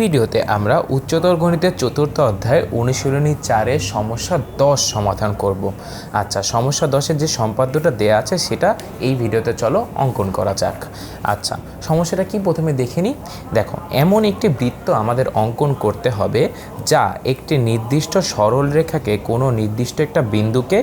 ভিডিওতে আমরা উচ্চতর গণিতের চতুর্থ অধ্যায় অনুশীলনী চারের সমস্যা দশ সমাধান করব। আচ্ছা সমস্যা দশের যে সম্পাদ্যটা দেয়া আছে, সেটা এই ভিডিওতে চলো অঙ্কন করা যাক। আচ্ছা সমস্যাটা কি প্রথমে দেখে নিই? দেখো, এমন একটি বৃত্ত আমাদের অঙ্কন করতে হবে, যা একটি নির্দিষ্ট সরল রেখাকে কোনো নির্দিষ্ট একটা বিন্দুকে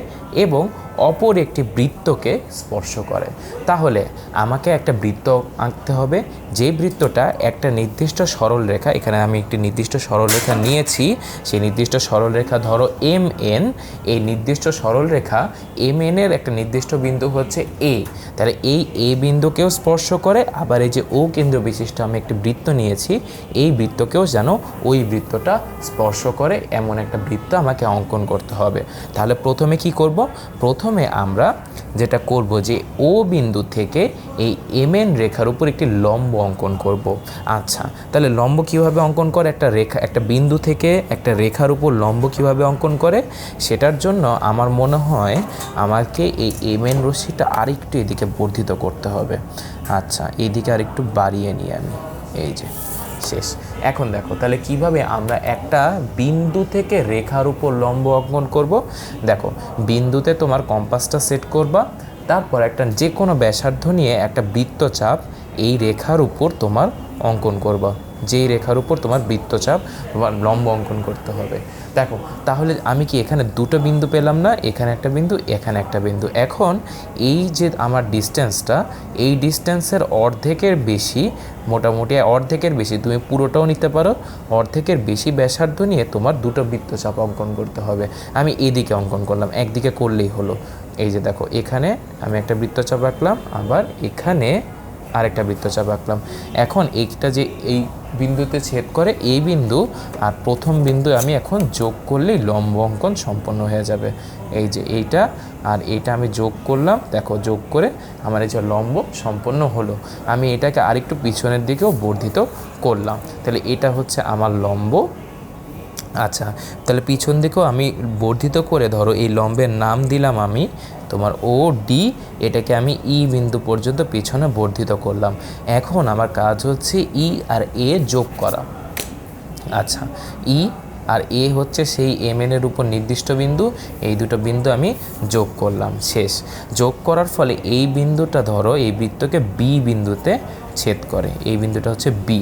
এবং অপর একটি বৃত্তকে স্পর্শ করে। তাহলে আমাকে একটা বৃত্ত আঁকতে হবে। যে বৃত্তটা একটা নির্দিষ্ট সরল রেখা, এখানে আমি একটি নির্দিষ্ট সরল রেখা নিয়েছি, সেই নির্দিষ্ট সরল রেখা ধরো এম এন এই নির্দিষ্ট সরল রেখা এম এর একটা নির্দিষ্ট বিন্দু হচ্ছে এ। তাহলে এই এ বিন্দুকেও স্পর্শ করে, আবার এই যে ও কেন্দ্র বিশিষ্ট আমি একটি বৃত্ত নিয়েছি, এই বৃত্তকেও যেন ওই বৃত্তটা স্পর্শ করে, এমন একটা বৃত্ত আমাকে অঙ্কন করতে হবে। তাহলে প্রথমে কি করব? প্রথমে আমরা যেটা করব যে ও বিন্দু থেকে এই এম এন রেখার উপর একটি লম্ব অঙ্কন করব। আচ্ছা তাহলে লম্ব কীভাবে অঙ্কন করে? একটা রেখা, একটা বিন্দু থেকে একটা রেখার উপর লম্ব কীভাবে অঙ্কন করে? সেটার জন্য আমার মনে হয় আমাকে এই এম এন রশ্মিটা আরেকটু এদিকে বর্ধিত করতে হবে। আচ্ছা এইদিকে আরেকটু বাড়িয়ে নিই আমি। এই যে। শেষ। এখন দেখো, তাহলে কীভাবে আমরা একটা বিন্দু থেকে রেখার উপর লম্ব অঙ্কন করব? দেখো, বিন্দুতে তোমার কম্পাসটা সেট করবা, তারপর একটা যে কোনো ব্যাসার্ধ নিয়ে একটা বৃত্তচাপ এই রেখার উপর তোমার অঙ্কন করবা। যেই রেখার উপর তোমার বৃত্তচাপ তোমার লম্ব অঙ্কন করতে হবে। দেখো, তাহলে আমি কি এখানে দুটো বিন্দু পেলাম না? এখানে একটা বিন্দু, এখানে একটা বিন্দু। এখন এই যে আমার ডিস্টেন্সটা, এই ডিস্টেন্সের অর্ধেকের বেশি, মোটামুটি অর্ধেকের বেশি, তুমি পুরোটাও নিতে পারো, অর্ধেকের বেশি ব্যাসার্ধ নিয়ে তোমার দুটো বৃত্তচাপ অঙ্কন করতে হবে। আমি এদিকে অঙ্কন করলাম, একদিকে করলেই হলো। এই যে দেখো, এখানে আমি একটা বৃত্তচাপ আঁকলাম, আবার এখানে আরেকটা বৃত্তচাপ আঁকলাম। এখন এইটা যে এই বিন্দুতে ছেদ করে এই বিন্দু আর প্রথম বিন্দু আমি এখন যোগ করলেই লম্ব অঙ্কন সম্পন্ন হয়ে যাবে। এই যে এইটা আর এইটা আমি যোগ করলাম, দেখো যোগ করে আমার এই যে লম্ব সম্পন্ন হলো। আমি এটাকে আরেকটু পিছনের দিকেও বর্ধিত করলাম। তাহলে এটা হচ্ছে আমার লম্ব আচ্ছা তাহলে পিছন দিকেও আমি বর্ধিত করে ধরো এই লম্বের নাম দিলাম আমি, তোমার ও ডি এটাকে আমি ই বিন্দু পর্যন্ত পিছনে বর্ধিত করলাম। এখন আমার কাজ হচ্ছে ই আর এ যোগ করা। আচ্ছা ই আর এ হচ্ছে সেই এম এর উপর নির্দিষ্ট বিন্দু। এই দুটো বিন্দু আমি যোগ করলাম, শেষ। যোগ করার ফলে এই বিন্দুটা ধরো এই বৃত্তকে বি বিন্দুতে ছেদ করে, এই বিন্দুটা হচ্ছে বি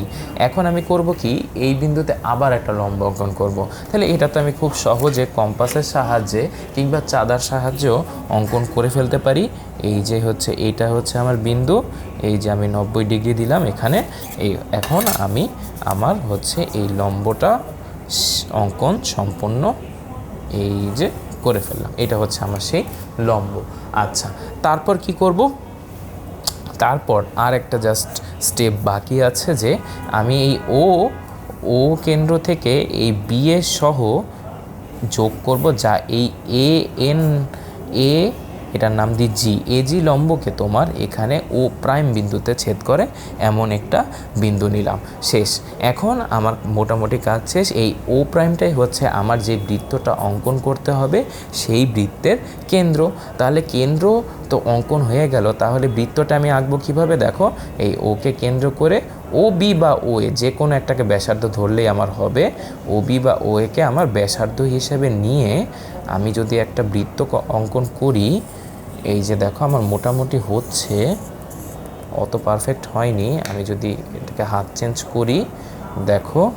এখন আমি করব কি? এই বিন্দুতে আবার একটা লম্ব অঙ্কন করব। তাহলে এটা তো আমি খুব সহজে কম্পাসের সাহায্যে কিংবা চাঁদার সাহায্যেও অঙ্কন করে ফেলতে পারি। এই যে হচ্ছে, এইটা হচ্ছে আমার বিন্দু। এই যে আমি নব্বই ডিগ্রি দিলাম এখানে। এই এখন আমি আমার হচ্ছে এই লম্বটা অঙ্কন সম্পন্ন এই যে করে ফেললাম। এটা হচ্ছে আমার সেই লম্ব। আচ্ছা তারপর কি করব? তারপর আর একটা জাস্ট স্টেপ বাকি আছে যে আমি এই ও ও কেন্দ্র থেকে এই বি এর সহ যোগ করব যা এই এ এন এ এটার নাম দিই জি। এ জি লম্বকে তোমার এখানে ও প্রাইম বিন্দুতে ছেদ করে এমন একটা বিন্দু নিলাম। শেষ। এখন আমার মোটামুটি কাজ শেষ। এই ও প্রাইমটাই হচ্ছে আমার যে বৃত্তটা অঙ্কন করতে হবে, সেই বৃত্তের কেন্দ্র। তাহলে কেন্দ্র তো অঙ্কন হয়ে গেল। তাহলে বৃত্তটা আমি আঁকবো কীভাবে? দেখো, এই ওকে কেন্দ্র করে ও বি বা ও এ, যে কোনো একটাকে ব্যাসার্ধ ধরলেই আমার হবে। ও বি বা ও একে আমার ব্যাসার্ধ হিসেবে নিয়ে আমি যদি একটা বৃত্ত অঙ্কন করি এই যে দেখো, আমার মোটামুটি হচ্ছে, অত পারফেক্ট হয়নি। আমি যদি এটাকে হাত চেঞ্জ করি, দেখো,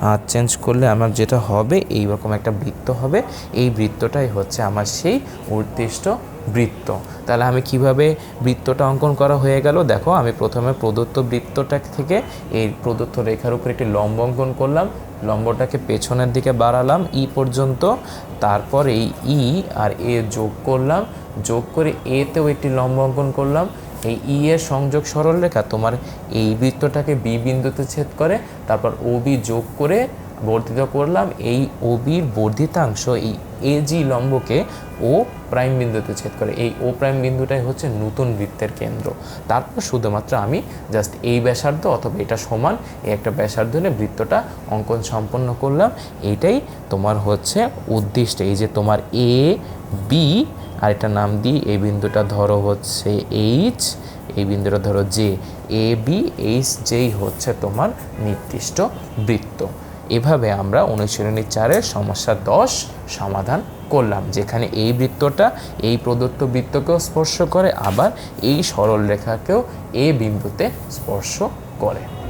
হাত চেঞ্জ করলে আমার যেটা হবে এই রকম একটা বৃত্ত হবে। এই বৃত্তটাই হচ্ছে আমার সেই উদ্দিষ্ট বৃত্ত। তাহলে আমি কীভাবে বৃত্তটা অঙ্কন করা হয়ে গেল? দেখো, আমি প্রথমে প্রদত্ত বৃত্তটা থেকে এই প্রদত্ত রেখার উপর একটি লম্ব অঙ্কন করলাম। লম্বটাকে পেছনের দিকে বাড়ালাম, ই পর্যন্ত। তারপর এই ই আর এ যোগ করলাম। যোগ করে এতেও একটি লম্ব অঙ্কন করলাম। এই ই এর সংযোগ সরলরেখা তোমার এই বৃত্তটাকে বি বিন্দুতে ছেদ করে, তারপর ও বি যোগ করে বর্ধিত করলাম। এই ওবির বর্ধিতাংশ, এই এজি লম্বকে ও প্রাইম বিন্দুতে ছেদ করে। এই ও প্রাইম বিন্দুটাই হচ্ছে নতুন বৃত্তের কেন্দ্র। তারপর শুধুমাত্র আমি জাস্ট এই ব্যাসার্ধ অথবা এটা সমান এই একটা ব্যাসার্ধ হলে বৃত্তটা অঙ্কন সম্পন্ন করলাম। এইটাই তোমার হচ্ছে উদ্দিষ্ট। এই যে তোমার এ, বি, আর এটা নাম দিই এই বিন্দুটা ধরো হচ্ছে এইচ, এই বিন্দুটা ধরো জে। এ, বি, এইচ যেই হচ্ছে তোমার নির্দিষ্ট বৃত্ত। এভাবে আমরা অনুশীলনী চারের সমস্যা দশ সমাধান করলাম, যেখানে এই বৃত্তটা এই প্রদত্ত বৃত্তকেও স্পর্শ করে, আবার এই সরল রেখাকেও এ বিন্দুতে স্পর্শ করে।